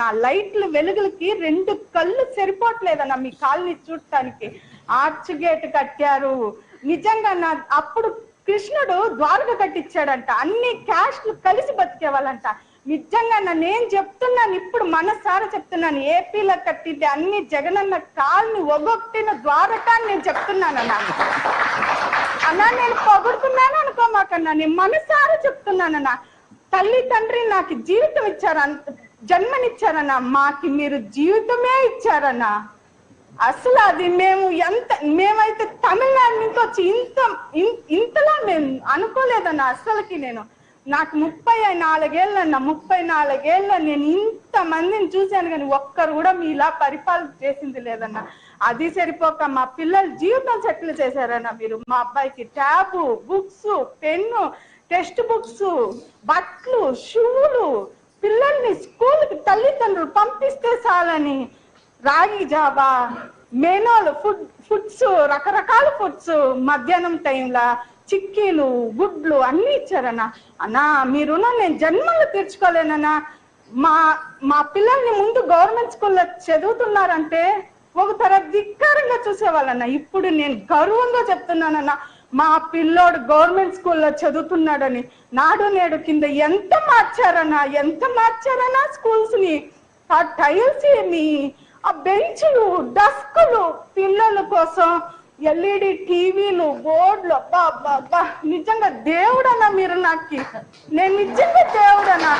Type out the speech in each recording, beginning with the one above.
నా లైట్లు వెలుగులకి రెండు కళ్ళు సరిపోవట్లేదన్న మీ కాలనీ చూడటానికి. ఆర్చ్ గేట్ కట్టారు. నిజంగా నా అప్పుడు కృష్ణుడు ద్వారక కట్టించాడంట. అన్ని క్యాస్ట్లు కలిసి బతికేవాళ్ళంట. నిజంగా నన్ను ఏం చెప్తున్నాను? ఇప్పుడు మనసారా చెప్తున్నాను. ఏపీలో కట్టింది అన్ని జగనన్న కాల్ని ఒగొట్టిన ద్వారకాన్ని నేను చెప్తున్నానన్నా. అన్నా నేను పొగుడుతున్నాను అనుకోమాకన్నా. నేను మనసారా చెప్తున్నానన్నా. తల్లి తండ్రి నాకు జీవితం ఇచ్చారన్న జన్మనిచ్చారన్నా మాకి మీరు జీవితమే ఇచ్చారన్నా. అసలు అది మేము ఎంత మేమైతే తమిళనాడు నుంచి వచ్చి ఇంత ఇన్- ఇంతలా మేము అనుకోలేదన్నా అసలుకి నేను. నాకు ముప్పై నాలుగేళ్ళన్న ముప్పై నాలుగేళ్ళ నేను ఇంత మందిని చూశాను కానీ ఒక్కరు కూడా మీ ఇలా పరిపాలన చేసింది లేదన్న. అది సరిపోక మా పిల్లలు జీవితం సెటిల్ చేశారన్న మీరు. మా అబ్బాయికి tab books pen text books బట్టలు షూలు పిల్లల్ని తల్లిదండ్రులు పంపిస్తే చాలని. రాగి జాబా మేనోలు ఫుడ్ ఫుడ్స్ రకరకాల ఫుడ్స్ మధ్యాహ్నం టైంలో చిక్కీలు గుడ్లు అన్ని ఇచ్చారన్న. అన్నా మీరు నేను జన్మలు తీర్చుకోలేనన్నా. మా మా పిల్లల్ని ముందు గవర్నమెంట్ స్కూల్లో చదువుతున్నారంటే ఒక తర ధిక్కారంగా చూసేవాళ్ళన్న. ఇప్పుడు నేను గర్వంగా చెప్తున్నానన్నా మా పిల్లోడు గవర్నమెంట్ స్కూల్లో చదువుతున్నాడని. నాడు నేడు కింద ఎంత మార్చారన్నా ఎంత మార్చారన్నా స్కూల్స్ని. ఆ టైల్స్ ఏమి? ఆ బెంచ్లు డస్కులు పిల్లల కోసం ఎల్ఈడి టీవీలు బోర్డులు. అబ్బా అబ్బా అబ్బా. నిజంగా దేవుడన్నా మీరు నాకు? నేను నిజంగా దేవుడన్నా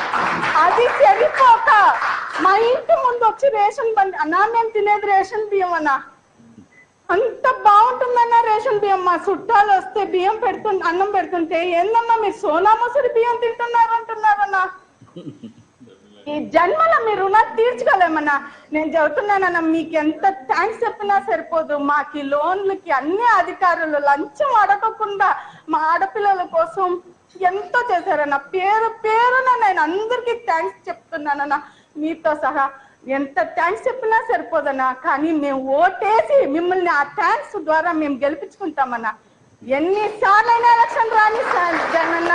అది సరిపోక. మా ఇంటి ముందు వచ్చి రేషన్ బండి అన్నా మేము తినేది రేషన్ బియ్యం అన్నా అంత బాగుంటుందన్నా రేషన్ బియ్యం. మా చుట్టాలు వస్తే బియ్యం పెడుతు అన్నం పెడుతుంటే ఏందమ్మా మీరు సోనా మసూరి బియ్యం తింటున్నారు అంటున్నారన్నా. ఈ జన్మలో మీరు రుణాలు తీర్చుకోలేమన్నా. నేను చెబుతున్నానన్నా మీకు ఎంత థ్యాంక్స్ చెప్పినా సరిపోదు. మాకు ఈ లోన్లకి అన్ని అధికారులు లంచం అడగకుండా మా ఆడపిల్లల కోసం ఎంతో చేశారన్న. పేరు పేరున నేను అందరికీ థ్యాంక్స్ చెప్తున్నానన్నా. మీతో సహా ఎంత థ్యాంక్స్ చెప్పినా సరిపోదన్నా. కానీ మేము ఓటేసి మిమ్మల్ని ఆ థ్యాంక్స్ ద్వారా మేము గెలిపించుకుంటామన్నా. ఎన్నిసార్లైనా ఎలక్షన్ రాని సార్ జగనన్న